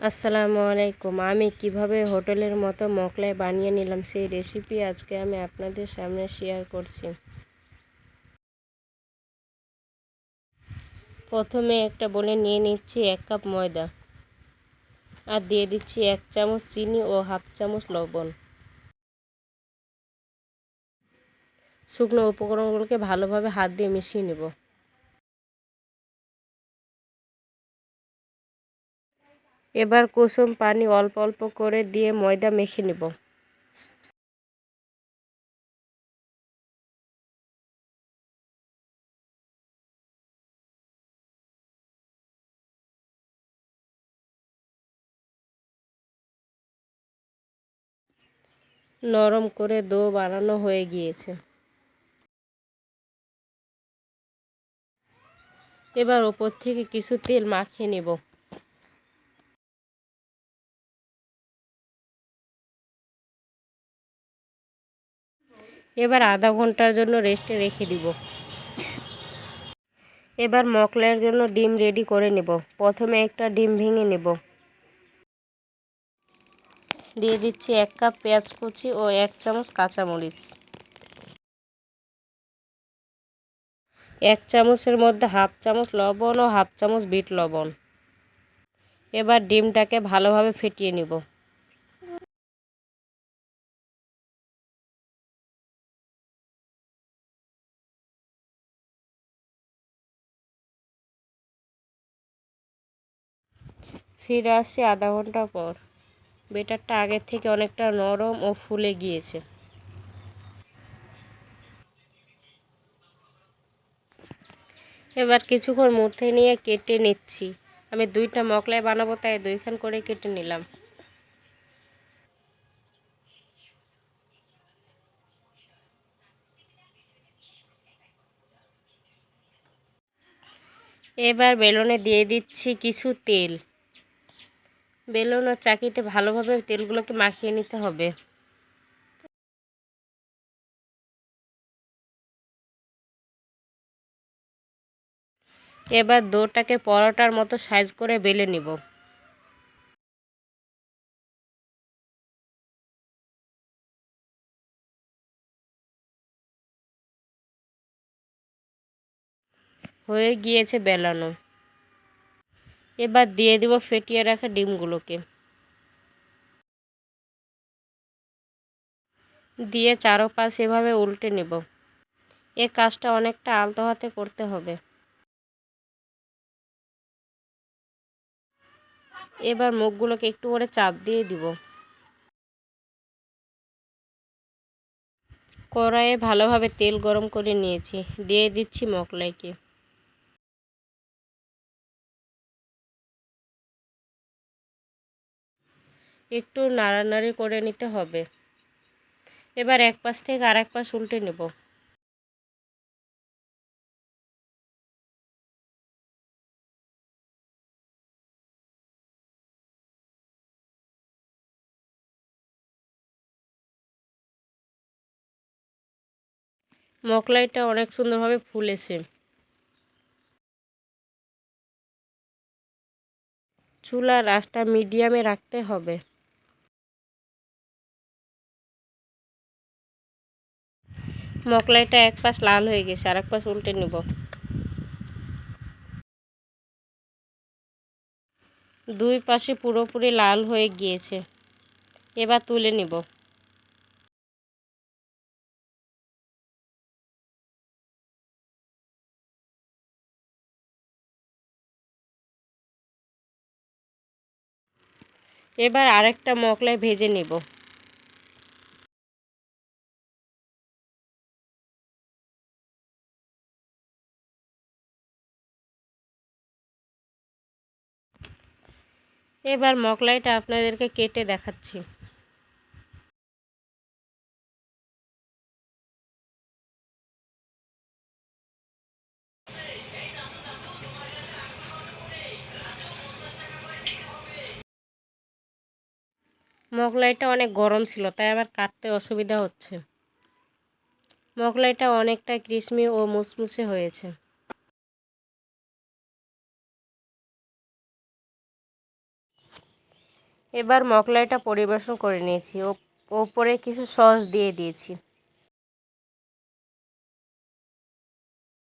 আসসালামু আলাইকুম। আমি কীভাবে হোটেলের মতো মোগলাই বানিয়ে নিলাম সেই রেসিপি আজকে আমি আপনাদের সামনে শেয়ার করছি। প্রথমে একটা বলে নিয়ে নিচ্ছি এক কাপ ময়দা আর দিয়ে দিচ্ছি এক চামচ চিনি ও হাফ চামচ লবণ। শুকনো উপকরণগুলোকে ভালোভাবে হাত দিয়ে মিশিয়ে নেব। এবার কুসুম পানি অল্প অল্প করে দিয়ে ময়দা মেখে নেব। নরম করে দো বানানো হয়ে গিয়েছে। এবার ওপর থেকে কিছু তেল মাখিয়ে নেব। এবার আধা ঘণ্টার জন্য রেস্টে রেখে দিব। এবার মকলাইয়ের জন্য ডিম রেডি করে নেব। প্রথমে একটা ডিম ভেঙে নেব। দিয়ে দিচ্ছি এক কাপ পেঁয়াজ কুচি ও এক চামচ কাঁচামরিচ। এক চামচের মধ্যে হাফ চামচ লবণ ও হাফ চামচ বিট লবণ। এবার ডিমটাকে ভালোভাবে ফেটিয়ে নিব। ফিরে আসছি আধা ঘণ্টা পর। বেটারটা আগের থেকে অনেকটা নরম ও ফুলে গিয়েছে। এবার কিছুক্ষণ মধ্যে নিয়ে কেটে নিচ্ছি। আমি দুইটা মকলাই বানাবো, তাই দুইখান করে কেটে নিলাম। এবার বেলনে দিয়ে দিচ্ছি কিছু তেল। বেলুন ও চাকিতে ভালোভাবে তেলগুলোকে মাখিয়ে নিতে হবে। এবার দোটাকে পরোটার মতো সাইজ করে বেলে নিব। হয়ে গিয়েছে বেলানো। এবার দিয়ে দেব ফেটিয়ে রাখা ডিমগুলোকে। দিয়ে চারোপাশ এভাবে উল্টে নেব। এ কাজটা অনেকটা আলতো হাতে করতে হবে। এবার মুখগুলোকে একটু করে চাপ দিয়ে দিব। কড়াইয়ে ভালোভাবে তেল গরম করে নিয়েছি। দিয়ে দিচ্ছি মকলাইকে একটু নাড়ানাড়ি করে নিতে হবে। এবার এক পাশ থেকে আর এক পাশ উল্টে নেব। মকলাইটা অনেক সুন্দরভাবে ফুলেছে। চুলার আঁচটা মিডিয়ামে রাখতে হবে। মকলাইটা এক পাশ লাল হয়ে গেছে আর এক পাশ উল্টে নেব। দুই পাশে পুরোপুরি লাল হয়ে গিয়েছে। এবার তুলে নিব। এবার আরেকটা মকলাই ভেজে নেব। এবার মকলাইটা আপনাদেরকে কেটে দেখাচ্ছি। মোগলাইটা অনেক গরম ছিল, তাই আবার কাটতে অসুবিধা হচ্ছে। মোগলাইটা অনেকটা ক্রিসমি ও মুসমুসে হয়েছে। এবার মকলাইটা পরিবেশন করে নিয়েছি। ওপরে কিছু সস দিয়ে দিয়েছি।